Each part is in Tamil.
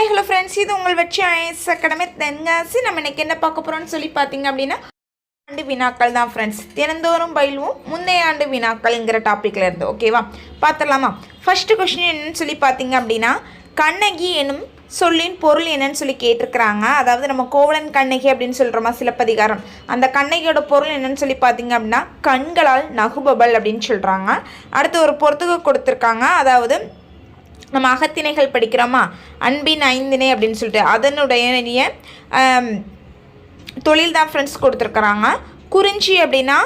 ஹாய் ஹலோ ஃப்ரெண்ட்ஸ் இது உங்கள் வச்சு ஐஎஸ் அகாடமி. தென்காசி நம்ம இன்றைக்கி என்ன பார்க்க போகிறோம்னு சொல்லி பார்த்தீங்க அப்படின்னா ஆண்டு வினாக்கள் தான் ஃப்ரெண்ட்ஸ் தினந்தோறும் பயிலுவோம். முந்தைய ஆண்டு வினாக்கள்ங்கிற டாப்பிக்கில் இருந்து ஓகேவா பார்த்துடலாமா? ஃபஸ்ட்டு கொஸ்டின் என்னன்னு சொல்லி பார்த்தீங்க அப்படின்னா கண்ணகி எனும் சொல்லின் பொருள் என்னன்னு சொல்லி கேட்டிருக்கிறாங்க. அதாவது நம்ம கோவலன் கண்ணகி அப்படின்னு சொல்கிறோமா சிலப்பதிகாரம். அந்த கண்ணகியோட பொருள் என்னன்னு சொல்லி பார்த்தீங்க அப்படின்னா கண்களால் நகுபபல் அப்படின்னு சொல்கிறாங்க அடுத்து ஒரு பொறுத்துக்கு கொடுத்துருக்காங்க. அதாவது நம்ம அகத்திணைகள் படிக்கிறோமா? அன்பின் ஐந்திணை அப்படின்னு சொல்லிட்டு. அதனுடைய தொழில் தான் ஃப்ரெண்ட்ஸ் கொடுத்துருக்குறாங்க. குறிஞ்சி அப்படின்னா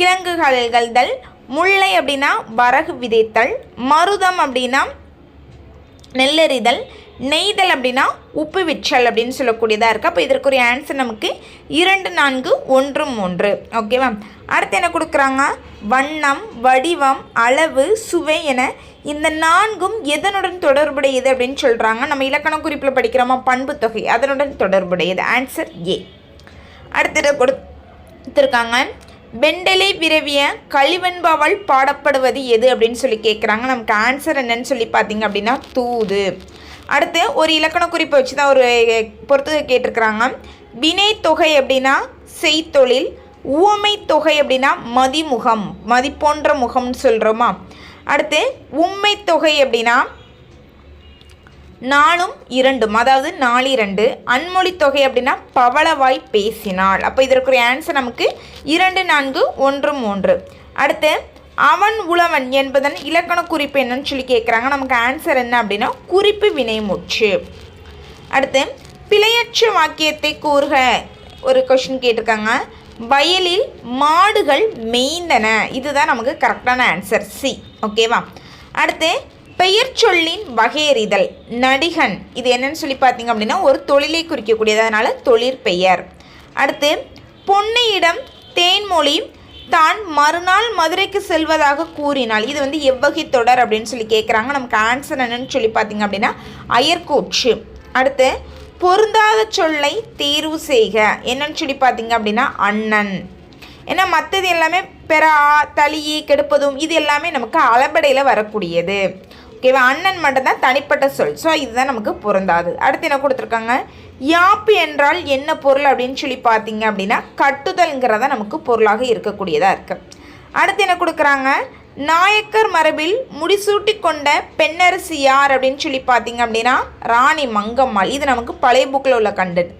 கிழங்குகள்தல் முல்லை அப்படின்னா வரகு விதைத்தல் மருதம் அப்படின்னா நெல்லறிதல் நெய்தல் அப்படின்னா உப்பு விற்றல் அப்படின்னு சொல்லக்கூடியதாக இருக்குது அப்போ இதற்குரிய ஆன்சர் நமக்கு இரண்டு நான்கு ஒன்று மூன்று. ஓகேவா அடுத்து என்ன கொடுக்குறாங்க? வண்ணம் வடிவம் அளவு சுவை என இந்த நான்கும் எதனுடன் தொடர்புடையது அப்படின்னு சொல்கிறாங்க நம்ம இலக்கண குறிப்பில் படிக்கிறோமா? பண்பு தொகை. அதனுடன் தொடர்புடையது. ஆன்சர் ஏ அடுத்தது கொடுத்துருக்காங்க. வெண்டலை விரவிய கழிவெண்பாவால் பாடப்படுவது எது அப்படின்னு சொல்லி கேட்குறாங்க நமக்கு ஆன்சர் என்னன்னு சொல்லி பார்த்தீங்க அப்படின்னா தூது. அடுத்து ஒரு இலக்கண குறிப்பை வச்சு தான் ஒரு பொறுத்து கேட்டிருக்கிறாங்க. வினை தொகை அப்படின்னா செய்தொழில் உவமை தொகை அப்படின்னா மதிமுகம் மதிப்போன்ற முகம்னு சொல்கிறோமா அடுத்து உண்மை தொகை அப்படின்னா நாலும் இரண்டும் அதாவது நாலிரண்டு அன்மொழி தொகை அப்படின்னா பவளவாய் பேசினாள் அப்போ இதற்குரிய ஆன்சர் நமக்கு இரண்டு நான்கு ஒன்று மூன்று. அடுத்து அவன் உழவன் என்பதன் இலக்கண குறிப்பு என்னன்னு சொல்லி கேட்குறாங்க நமக்கு ஆன்சர் என்ன அப்படின்னா குறிப்பு வினைமுற்று அடுத்து பிழையற்ற வாக்கியத்தை கூறுக. ஒரு கொஷின் கேட்டிருக்காங்க. வயலில் மாடுகள் மேய்ந்தன. இதுதான் நமக்கு கரெக்டான ஆன்சர் சி ஓகேவா அடுத்து பெயர் சொல்லின் வகையறிதல். நடிகன். இது என்னன்னு சொல்லி பார்த்தீங்க அப்படின்னா ஒரு தொழிலை குறிக்கக்கூடியது. அதனால் தொழிற்பெயர். அடுத்து பொன்னையிடம் தேன்மொழி தான் மறுநாள் மதுரைக்கு செல்வதாக கூறினாள். இது வந்து எவ்வகை தொடர் அப்படின்னு சொல்லி கேட்குறாங்க நமக்கு ஆன்சர் என்னன்னு சொல்லி பார்த்தீங்க அப்படின்னா அயர்கூற்று அடுத்து பொருந்தாத சொல்லை தேர்வு செய்க. என்னன்னு சொல்லி பார்த்தீங்க அப்படின்னா அண்ணன். ஏன்னா மற்றது எல்லாமே பெறா தளியே கெடுப்பதும் இது எல்லாமே நமக்கு அளபடையில் வரக்கூடியது. ஓகேவா அண்ணன் மட்டும்தான் தனிப்பட்ட சொல். ஸோ இதுதான் நமக்கு பொருந்தாது. அடுத்து என்ன கொடுத்துருக்காங்க? யாப்பு என்றால் என்ன பொருள் அப்படின்னு சொல்லி பார்த்தீங்க அப்படின்னா கட்டுதல்ங்கிறத நமக்கு பொருளாக இருக்கக்கூடியதாக இருக்குது அடுத்து என்ன கொடுக்குறாங்க? நாயக்கர் மரபில் முடிசூட்டி கொண்ட பெண்ணரசு யார் அப்படின்னு சொல்லி பார்த்தீங்க அப்படின்னா ராணி மங்கம்மாள். இது நமக்கு பழைய புக்கில் உள்ள கண்டென்ட்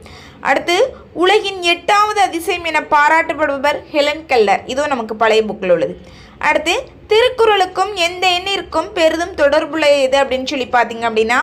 அடுத்து உலகின் எட்டாவது அதிசயம் என பாராட்டப்படுபவர் ஹெலன் கெல்லர். இதுவும் நமக்கு பழைய புக்கில் உள்ளது. அடுத்து திருக்குறளுக்கும் எந்த எண்ணிற்கும் பெரிதும் தொடர்புடையது அப்படின்னு சொல்லி பார்த்தீங்க அப்படின்னா